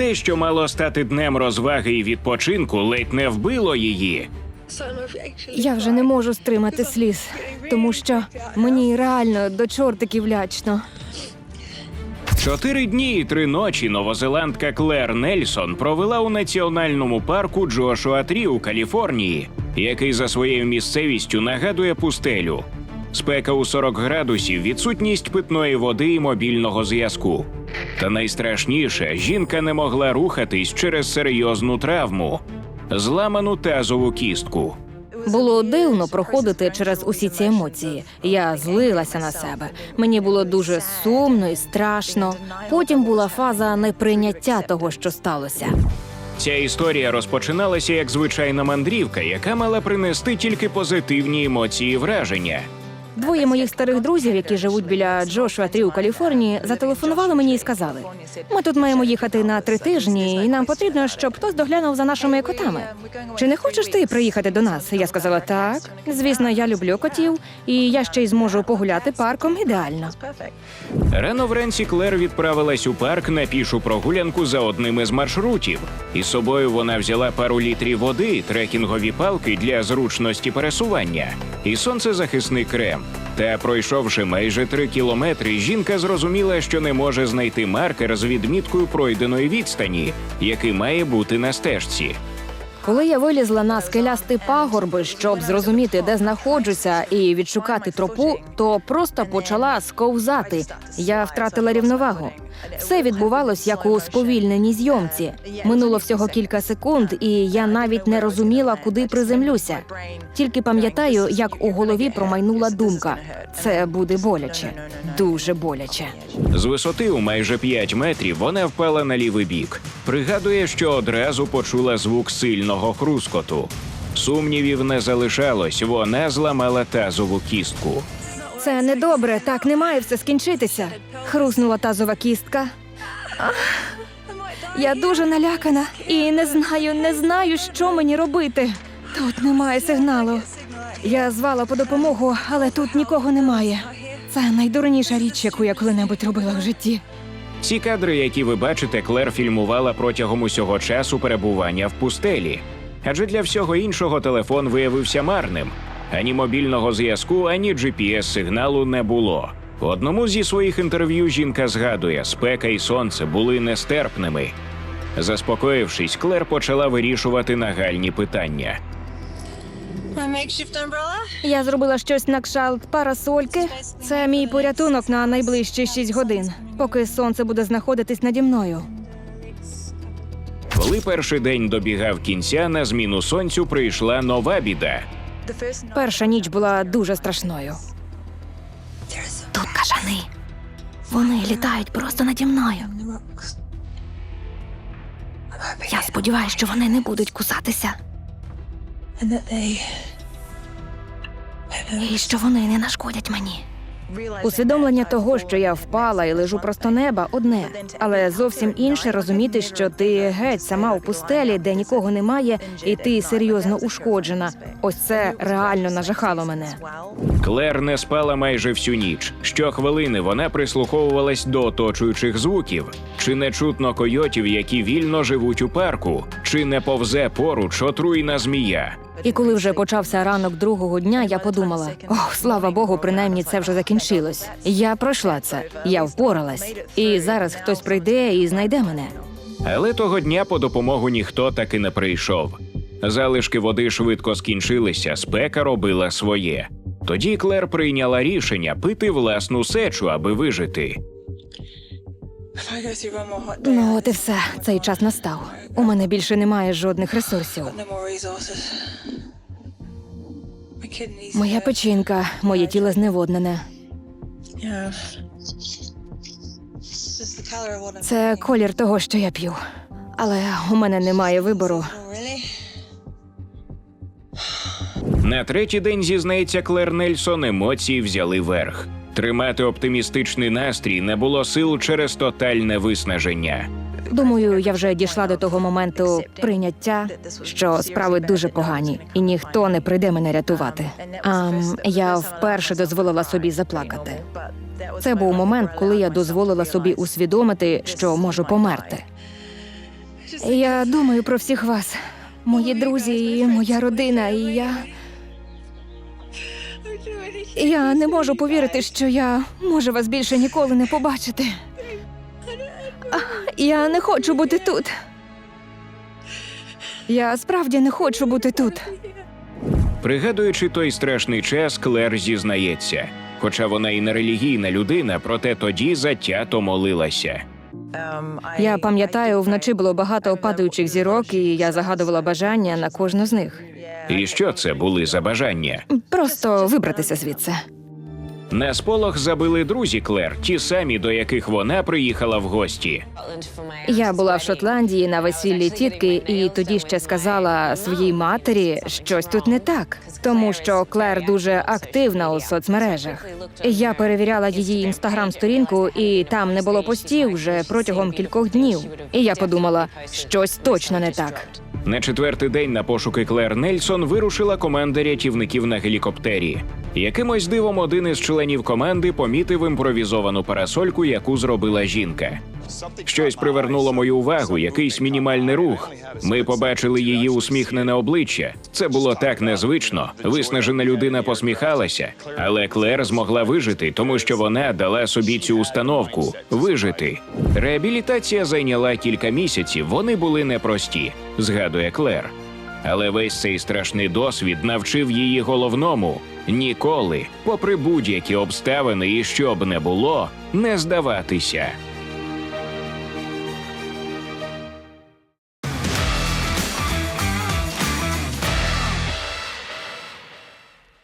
Те, що мало стати днем розваги і відпочинку, ледь не вбило її. Я вже не можу стримати сліз, тому що мені реально до чортиків лячно. Чотири дні і три ночі новозеландка Клер Нельсон провела у національному парку Джошуа Трі у Каліфорнії, який за своєю місцевістю нагадує пустелю. Спека у 40 градусів, відсутність питної води і мобільного зв'язку. Та найстрашніше, жінка не могла рухатись через серйозну травму зламану тазову кістку. Було дивно проходити через усі ці емоції. Я злилася на себе. Мені було дуже сумно і страшно. Потім була фаза неприйняття того, що сталося. Ця історія розпочиналася як звичайна мандрівка, яка мала принести тільки позитивні емоції і враження. Двоє моїх старих друзів, які живуть біля Джошуа Трі у Каліфорнії, зателефонували мені і сказали: ми тут маємо їхати на три тижні, і нам потрібно, щоб хтось доглянув за нашими котами. Чи не хочеш ти приїхати до нас? Я сказала так. Звісно, я люблю котів, і я ще й зможу погуляти парком ідеально. Рано вранці Клер відправилась у парк на пішу прогулянку за одним із маршрутів. Із собою вона взяла пару літрів води, трекінгові палки для зручності пересування і сонцезахисний крем. Та пройшовши майже три кілометри, жінка зрозуміла, що не може знайти маркер з відміткою пройденої відстані, який має бути на стежці. Коли я вилізла на скелясті пагорби, щоб зрозуміти, де знаходжуся, і відшукати тропу, то просто почала сковзати. Я втратила рівновагу. Все відбувалось як у сповільненій зйомці. Минуло всього кілька секунд, і я навіть не розуміла, куди приземлюся. Тільки пам'ятаю, як у голові промайнула думка: це буде боляче, дуже боляче. З висоти у майже 5 метрів вона впала на лівий бік. Пригадує, що одразу почула звук сильного хрускоту. Сумнівів не залишалось, вона зламала тазову кістку. Це недобре, так не має все скінчитися. Хруснула тазова кістка. Ах, Я дуже налякана і не знаю, не знаю, що мені робити. Тут немає сигналу. Я звала по допомогу, але тут нікого немає. Це найдурніша річ, яку я коли-небудь робила в житті. Ці кадри, які ви бачите, Клер фільмувала протягом усього часу перебування в пустелі. Адже для всього іншого телефон виявився марним. Ані мобільного зв'язку, ані GPS-сигналу не було. В одному зі своїх інтерв'ю жінка згадує, спека і сонце були нестерпними. Заспокоївшись, Клер почала вирішувати нагальні питання. My makeshift umbrella? Я зробила щось на кшалт парасольки. Це мій порятунок на найближчі шість годин, поки сонце буде знаходитись наді мною. Коли перший день добігав кінця, на зміну сонцю прийшла нова біда. Перша ніч була дуже страшною. Тут кажани. Вони літають просто наді мною. Я сподіваюся, що вони не будуть кусатися, And that they і що вони не нашкодять мені. Усвідомлення того, що я впала і лежу просто неба, одне, але зовсім інше розуміти, що ти геть сама у пустелі, де нікого немає, і ти серйозно ушкоджена. Ось це реально нажахало мене. Клер не спала майже всю ніч. Щохвилини вона прислуховувалась до оточуючих звуків. Чи не чутно койотів, які вільно живуть у парку, чи не повзе поруч отруйна змія. І коли вже почався ранок другого дня, я подумала: ох, слава Богу, принаймні це вже закінчилось. Я пройшла це, я впоралась, і зараз хтось прийде і знайде мене. Але того дня по допомогу ніхто таки не прийшов. Залишки води швидко скінчилися, спека робила своє. Тоді Клер прийняла рішення пити власну сечу, аби вижити. Ну, от і все, цей час настав. У мене більше немає жодних ресурсів. Моя печінка, моє тіло зневоднене. Це колір того, що я п'ю. Але у мене немає вибору. На третій день зізнається Клер Нельсон, емоції взяли верх. Тримати оптимістичний настрій не було сил через тотальне виснаження. Думаю, я вже дійшла до того моменту прийняття, що справи дуже погані, і ніхто не прийде мене рятувати. А я вперше дозволила собі заплакати. Це був момент, коли я дозволила собі усвідомити, що можу померти. Я думаю про всіх вас, мої друзі і моя родина, і я. Я не можу повірити, що я можу вас більше ніколи не побачити. Я не хочу бути тут. Я справді не хочу бути тут. Пригадуючи той страшний час, Клер зізнається. Хоча вона і не релігійна людина, проте тоді затято молилася. Я пам'ятаю, вночі було багато падаючих зірок, і я загадувала бажання на кожну з них. І що це були за бажання? Просто вибратися звідси. На сполох забили друзі Клер, ті самі, до яких вона приїхала в гості. Я була в Шотландії на весіллі тітки, і тоді ще сказала своїй матері, щось тут не так, тому що Клер дуже активна у соцмережах. Я перевіряла її інстаграм-сторінку, і там не було постів вже протягом кількох днів. І я подумала, щось точно не так. На четвертий день на пошуки Клер Нельсон вирушила команда рятівників на гелікоптері. Якимось дивом один із членів команди помітив імпровізовану парасольку, яку зробила жінка. Щось привернуло мою увагу, якийсь мінімальний рух. Ми побачили її усміхнене обличчя. Це було так незвично. Виснажена людина посміхалася, але Клер змогла вижити, тому що вона дала собі цю установку вижити. Реабілітація зайняла кілька місяців. Вони були непрості, згадує Клер. Але весь цей страшний досвід навчив її головному ніколи, попри будь-які обставини і що б не було, не здаватися.